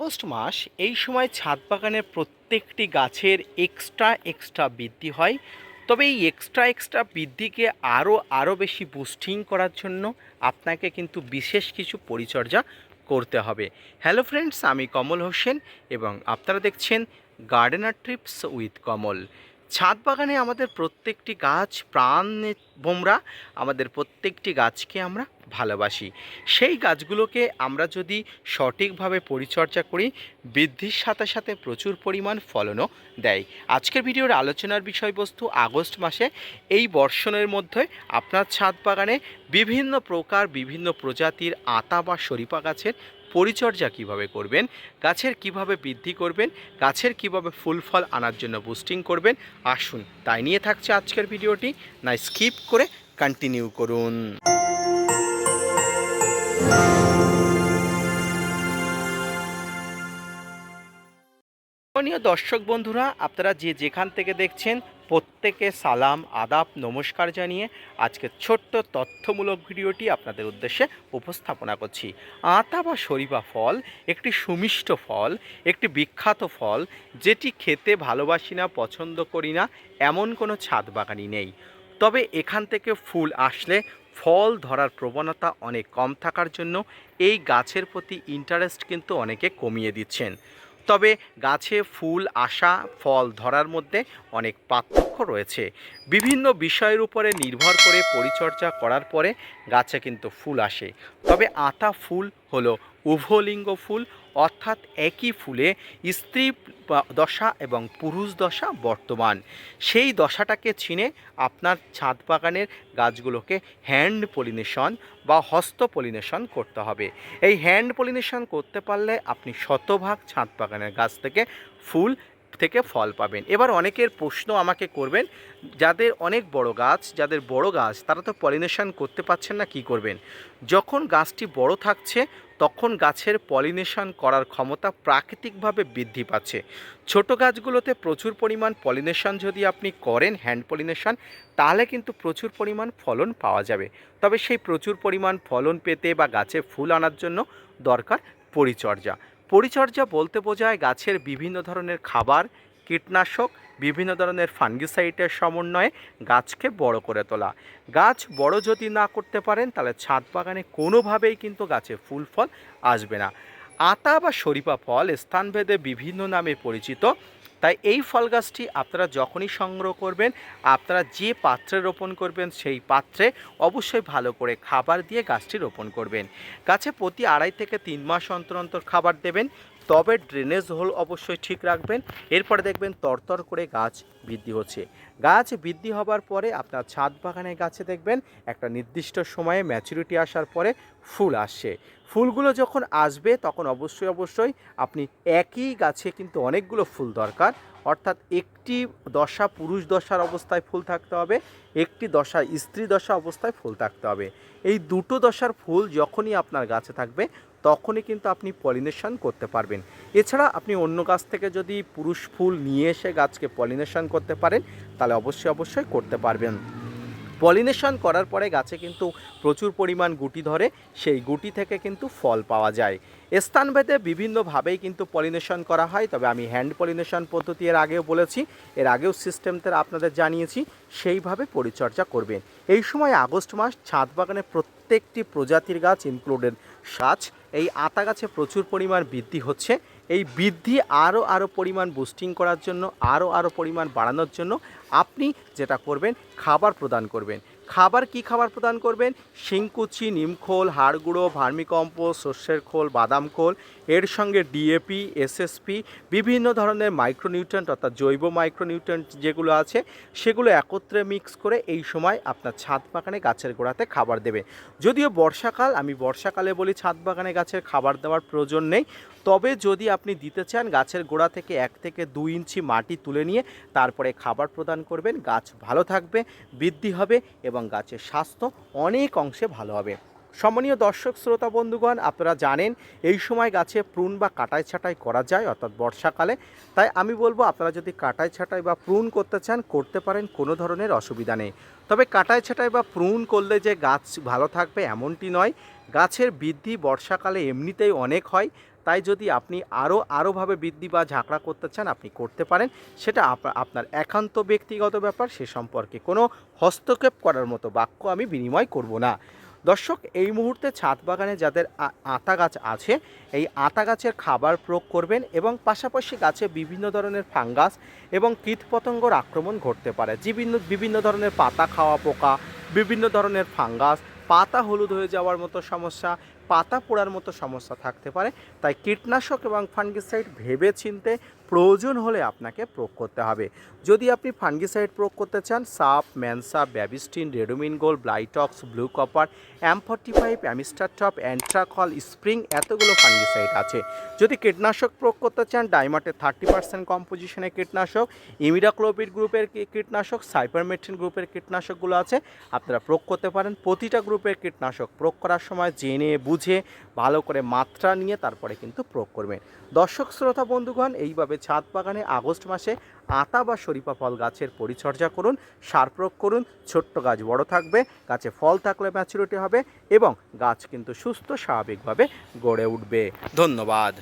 August মাস এই সময় ছাদ বাগানের প্রত্যেকটি গাছের এক্সট্রা এক্সট্রা বৃদ্ধি হয়। তবে এই এক্সট্রা এক্সট্রা বৃদ্ধিকে আরও আরও বেশি বুস্টিং করার জন্য আপনাকে কিন্তু বিশেষ কিছু পরিচর্যা করতে হবে। হ্যালো ফ্রেন্ডস আমি কমল হোসেন এবং আপনারা দেখছেন গার্ডেনার ট্রিপস উইথ কমল। ছাদ বাগানে আমাদের প্রত্যেকটি গাছ প্রাণ বোমরা, আমাদের প্রত্যেকটি গাছকে আমরা ভালোবাসি। সেই গাছগুলোকে আমরা যদি সঠিকভাবে পরিচর্যা করি, বৃদ্ধির সাথে সাথে প্রচুর পরিমাণ ফলনও দেয়। আজকের ভিডিওর আলোচনার বিষয়বস্তু আগস্ট মাসে। এই বর্ষণের মধ্যে আপনার ছাদ বাগানে বিভিন্ন প্রকার, বিভিন্ন প্রজাতির আতা বা শরিফা গাছের পরিচর্যা কীভাবে করবেন, গাছের কীভাবে বৃদ্ধি করবেন, গাছের কীভাবে ফুল ফল আনার জন্য বুস্টিং করবেন, আসুন তাই নিয়ে থাকছে আজকের ভিডিওটি, না স্কিপ করে কন্টিনিউ করুন। দর্শক বন্ধুরা, আপনারা যে যেখান থেকে দেখছেন প্রত্যেকে সালাম, আদাব, নমস্কার জানিয়ে আজকে ছোট্ট তথ্যমূলক ভিডিওটি আপনাদের উদ্দেশ্যে উপস্থাপনা করছি। আতা বা শরিফা ফল একটি সুমিষ্ট ফল, একটি বিখ্যাত ফল, যেটি খেতে ভালোবাসি না, পছন্দ করি না, এমন কোনো ছাদ বাগানি নেই। তবে এখান থেকে ফুল আসলে ফল ধরার প্রবণতা অনেক কম থাকার জন্য এই গাছের প্রতি ইন্টারেস্ট কিন্তু অনেকে কমিয়ে দিচ্ছেন। তবে গাছে ফুল আসা ফল ধরার মধ্যে অনেক পার্থক্য রয়েছে। বিভিন্ন বিষয়ের উপরে নির্ভর করে পরিচর্যা করার পরে গাছে কিন্তু ফুল আসে। তবে আতা ফুল হলো উভলিঙ্গ ফুল অর্থাৎ একই ফুলে স্ত্রী দশা এবং পুরুষ দশা বর্তমান। সেই দশাটাকে চিনে আপনার ছাদ বাগানের গাছগুলোকে হ্যান্ড পলিনেশন বা হস্ত পলিনেশন করতে হবে। এই হ্যান্ড পলিনেশন করতে পারলে আপনি শতভাগ ছাদ বাগানের গাছ থেকে ফুল থেকে ফল পাবেন। এবার অনেকের প্রশ্ন আমাকে করবেন, যাদের অনেক বড় গাছ, যাদের বড় গাছ, তারা তো পলিনেশন করতে পারছেন না, কি করবেন? যখন গাছটি বড় থাকছে, তখন গাছের পলিনেশন করার ক্ষমতা প্রাকৃতিকভাবে বৃদ্ধি পাচ্ছে। ছোট গাছগুলোতে প্রচুর পরিমাণ পলিনেশন যদি আপনি করেন হ্যান্ড পলিনেশন, তাহলে কিন্তু প্রচুর পরিমাণ ফলন পাওয়া যাবে। তবে সেই প্রচুর পরিমাণ ফলন পেতে বা গাছে ফুল আনার জন্য দরকার পরিচর্যা। পরিচর্যা বলতে বোঝায় গাছের বিভিন্ন ধরনের খাবার, কীটনাশক, বিভিন্ন ধরনের ফাঙ্গিসাইটের সমন্বয়ে গাছকে বড় করে তোলা। গাছ বড় যদি না করতে পারেন, তাহলে ছাদ বাগানে কোনোভাবেই কিন্তু গাছে ফুল ফল আসবে না। আতা বা শরিফা ফল স্থানভেদে বিভিন্ন নামে পরিচিত। তাই এই ফল গাছটি আপনারা যখনই সংগ্রহ করবেন, আপনারা যে পাত্রে রোপণ করবেন সেই পাত্রে অবশ্যই ভালো করে খাবার দিয়ে গাছটি রোপণ করবেন। গাছে প্রতি আড়াই থেকে তিন মাস অন্তর অন্তর খাবার দেবেন। তবে ড্রেনেজ হোল অবশ্যই ঠিক রাখবেন। এরপরে দেখবেন তরতর করে গাছ বৃদ্ধি হচ্ছে। গাছ বৃদ্ধি হবার পরে আপনার ছাদ বাগানে গাছে দেখবেন একটা নির্দিষ্ট সময়ে ম্যাচুরিটি আসার পরে ফুল আসছে। ফুলগুলো যখন আসবে তখন অবশ্যই অবশ্যই আপনি একই গাছে কিন্তু অনেকগুলো ফুল দরকার। অর্থাৎ একটি দশা পুরুষ দশার অবস্থায় ফুল থাকতে হবে, একটি দশা স্ত্রী দশা অবস্থায় ফুল থাকতে হবে। এই দুটো দশার ফুল যখনই আপনার গাছে থাকবে তখনই কিন্তু আপনি পলিনেশন করতে পারবেন। এছাড়া আপনি অন্য গাছ থেকে যদি পুরুষ ফুল নিয়ে এসে গাছকে পলিনেশন করতে পারেন, তাহলে অবশ্যই অবশ্যই করতে পারবেন। পলিনেশন করার পরে গাছে কিন্তু প্রচুর পরিমাণ গুটি ধরে, সেই গুটি থেকে কিন্তু ফল পাওয়া যায়। স্থানভেদে বিভিন্নভাবেই কিন্তু পলিনেশন করা হয়, তবে আমি হ্যান্ড পলিনেশন পদ্ধতি এর আগেও বলেছি, এর আগেও সিস্টেমটা আপনাদের জানিয়েছি, সেইভাবে পরিচর্যা করবেন। এই সময় আগস্ট মাস ছাদ বাগানে প্রত্যেকটি প্রজাতির গাছ ইনক্লুডেড সাজ, এই আতা গাছে প্রচুর পরিমাণ বৃদ্ধি হচ্ছে এই বৃদ্ধি আরও আরও পরিমাণ বুস্টিং করার জন্য, আরও আরও পরিমাণ বাড়ানোর জন্য আপনি যেটা করবেন, খাবার প্রদান করবেন। খাবার কি খাবার প্রদান করবেন? শিংকুচি, নিমখোল, হাড়গুঁড়ো, ভার্মিকম্পোস্ট, সর্ষের খোল, বাদাম খোল, এর সঙ্গে ডিএপি এসএসপি বিভিন্ন ধরনের মাইক্রোনিউট্রেন্ট অর্থাৎ জৈব মাইক্রোনিউট্রেন্ট যেগুলো আছে, সেগুলো একত্রে মিক্স করে এই সময় আপনার ছাদ বাগানে গাছের গোড়াতে খাবার দেবে যদিও বর্ষাকাল, আমি বর্ষাকালে বলি ছাদ বাগানে গাছের খাবার দেওয়ার প্রয়োজন নেই। তবে যদি আপনি দিতে চান, গাছের গোড়া থেকে এক থেকে দুই ইঞ্চি মাটি তুলে নিয়ে তারপরে খাবার প্রদান করবেন। গাছ ভালো থাকবে, বৃদ্ধি হবে এবং গাছের স্বাস্থ্য অনেক অংশে ভালো হবে। সম্মানীয় দর্শক, শ্রোতা, বন্ধুগণ, আপনারা জানেন এই সময় গাছে প্রুন বা কাটাই ছাটাই করা যায়, অর্থাৎ বর্ষাকালে। তাই আমি বলব, আপনারা যদি কাটাই ছাটাই বা প্রুন করতে চান, করতে পারেন, কোনো ধরনের অসুবিধা নেই। তবে কাটাই ছাটাই বা প্রুন করলে যে গাছ ভালো থাকবে, এমনটি নয়। গাছের বৃদ্ধি বর্ষাকালে এমনিতেই অনেক হয়। তাই যদি আপনি আরও আরোভাবে বৃদ্ধি বা ঝাঁকড়া করতে চান, আপনি করতে পারেন। সেটা আপনার একান্ত ব্যক্তিগত ব্যাপার, সে সম্পর্কে কোনো হস্তক্ষেপ করার মতো বাক্য আমি বিনিময় করব না। দর্শক, এই মুহূর্তে ছাদ বাগানে যাদের আতা গাছ আছে, এই আতা গাছের খাবার প্রয়োগ করবেন এবং পাশাপাশি গাছে বিভিন্ন ধরনের ফাঙ্গাস এবং কীটপতঙ্গর আক্রমণ ঘটতে পারে। বিভিন্ন বিভিন্ন ধরনের পাতা খাওয়া পোকা, বিভিন্ন ধরনের ফাঙ্গাস, পাতা হলুদ হয়ে যাওয়ার মতো সমস্যা পাতা পোড়ার মতো সমস্যা থাকতে পারে, তাই কীটনাশক এবং ফাঙ্গিসাইড ভেবে চিনতে প্রয়োজন হলে আপনাকে প্রয়োগ করতে হবে। যদি আপনি ফাঙ্গিসাইড প্রয়োগ করতে চান, সাপ, ম্যানসা, Bavistin, Ridomil gold Blitox, blue copper M forty five Amistar top, Antracol, spring এতগুলো ফাঙ্গিসাইড আছে। যদি কীটনাশক প্রয়োগ করতে চান ডাইমাটের থার্টি পার্সেন্ট কম্পোজিশনের কীটনাশক, ইমিডাক্লোপিড গ্রুপের কীটনাশক, সাইপারমেট্রিন গ্রুপের কীটনাশকগুলো আছে, আপনারা প্রয়োগ করতে পারেন। প্রতিটা গ্রুপের কীটনাশক প্রয়োগ করার সময় জেনে বুঝে ভালো করে মাত্রা নিয়ে তারপরে কিন্তু প্রয়োগ করবেন। দর্শক, শ্রোতা, বন্ধুগণ, এইভাবে ছাদ বাগানে আগস্ট মাসে আতা বা শরীফা ফল গাছের পরিচর্যা করুন, সার প্রয়োগ করুন, ছোট্ট গাছ বড় থাকবে, গাছে ফল থাকলে ম্যাচুরিটি হবে এবং গাছ কিন্তু সুস্থ, স্বাভাবিকভাবে গড়ে উঠবে। ধন্যবাদ।